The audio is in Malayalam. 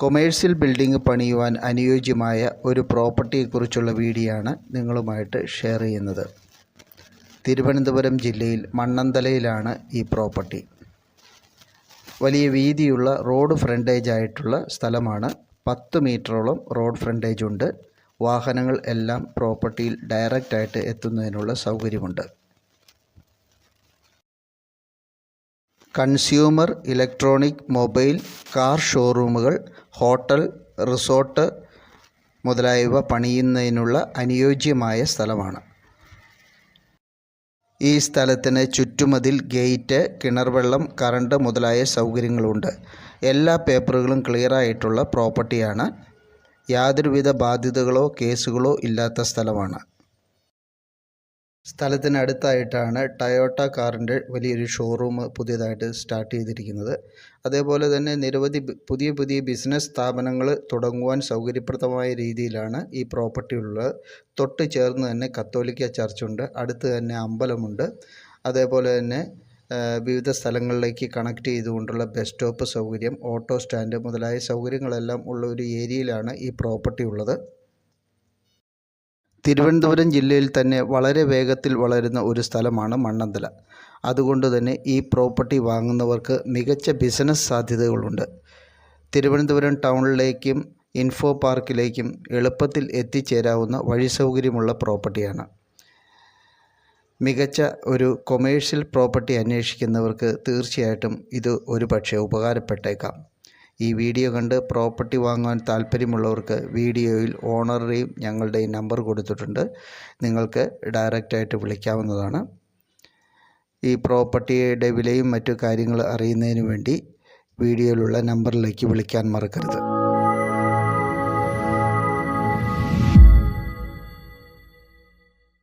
കൊമേഴ്സ്യൽ ബിൽഡിംഗ് പണിയുവാൻ അനുയോജ്യമായ ഒരു പ്രോപ്പർട്ടിയെക്കുറിച്ചുള്ള വീഡിയോ ആണ് നിങ്ങളുമായിട്ട് ഷെയർ ചെയ്യുന്നത്. തിരുവനന്തപുരം ജില്ലയിൽ മണ്ണന്തലയിലാണ് ഈ പ്രോപ്പർട്ടി. വലിയ വീതിയുള്ള റോഡ് ഫ്രണ്ടേജ് ആയിട്ടുള്ള സ്ഥലമാണ്. പത്ത് മീറ്ററോളം റോഡ് ഫ്രണ്ടേജ് ഉണ്ട് വാഹനങ്ങൾ എല്ലാം പ്രോപ്പർട്ടിയിൽ ഡയറക്റ്റായിട്ട് എത്തുന്നതിനുള്ള സൗകര്യമുണ്ട്. കൺസ്യൂമർ ഇലക്ട്രോണിക് മൊബൈൽ കാർ ഷോറൂമുകൾ ഹോട്ടൽ റിസോർട്ട് മുതലായവ പണിയുന്നതിനുള്ള അനുയോജ്യമായ സ്ഥലമാണ്. ഈ സ്ഥലത്തിന് ചുറ്റുമതിൽ ഗേറ്റ് കിണർവെള്ളം കറണ്ട് മുതലായ സൗകര്യങ്ങളുണ്ട്. എല്ലാ പേപ്പറുകളും ക്ലിയറായിട്ടുള്ള പ്രോപ്പർട്ടിയാണ്. യാതൊരുവിധ ബാധ്യതകളോ കേസുകളോ ഇല്ലാത്ത സ്ഥലമാണ്. സ്ഥലത്തിനടുത്തായിട്ടാണ് ടയോട്ട കാറിന്റെ വലിയൊരു ഷോറൂം പുതിയതായിട്ട് സ്റ്റാർട്ട് ചെയ്തിരിക്കുന്നത്. അതേപോലെ തന്നെ നിരവധി പുതിയ പുതിയ ബിസിനസ് സ്ഥാപനങ്ങൾ തുടങ്ങുവാൻ സൗകര്യപ്രദമായ രീതിയിലാണ് ഈ പ്രോപ്പർട്ടി ഉള്ളത്. തൊട്ട് ചേർന്ന് തന്നെ കത്തോലിക്ക ചർച്ചുണ്ട് അടുത്ത് തന്നെ അമ്പലമുണ്ട്. അതേപോലെ തന്നെ വിവിധ സ്ഥലങ്ങളിലേക്ക് കണക്ട് ചെയ്തുകൊണ്ടുള്ള ബസ് സ്റ്റോപ്പ് സൗകര്യം ഓട്ടോ സ്റ്റാൻഡ് മുതലായ സൗകര്യങ്ങളെല്ലാം ഉള്ള ഒരു ഏരിയയിലാണ് ഈ പ്രോപ്പർട്ടി ഉള്ളത്. തിരുവനന്തപുരം ജില്ലയിൽ തന്നെ വളരെ വേഗത്തിൽ വളരുന്ന ഒരു സ്ഥലമാണ് മണ്ണന്തല. അതുകൊണ്ട് തന്നെ ഈ പ്രോപ്പർട്ടി വാങ്ങുന്നവർക്ക് മികച്ച ബിസിനസ് സാധ്യതകളുണ്ട്. തിരുവനന്തപുരം ടൗണിലേക്കും ഇൻഫോ പാർക്കിലേക്കും എളുപ്പത്തിൽ എത്തിച്ചേരാവുന്ന വഴി സൗകര്യമുള്ള പ്രോപ്പർട്ടിയാണ്. മികച്ച ഒരു കൊമേഴ്ഷ്യൽ പ്രോപ്പർട്ടി അന്വേഷിക്കുന്നവർക്ക് തീർച്ചയായിട്ടും ഇത് ഒരു പക്ഷേ ഉപകാരപ്പെട്ടേക്കാം. ഈ വീഡിയോ കണ്ട് പ്രോപ്പർട്ടി വാങ്ങാൻ താല്പര്യമുള്ളവർക്ക് വീഡിയോയിൽ ഓണറുടെയും ഞങ്ങളുടെയും നമ്പർ കൊടുത്തിട്ടുണ്ട്. നിങ്ങൾക്ക് ഡയറക്റ്റായിട്ട് വിളിക്കാവുന്നതാണ്. ഈ പ്രോപ്പർട്ടിയുടെ വിലയും മറ്റു കാര്യങ്ങൾ അറിയുന്നതിന് വേണ്ടി വീഡിയോയിലുള്ള നമ്പറിലേക്ക് വിളിക്കാൻ മറക്കരുത്.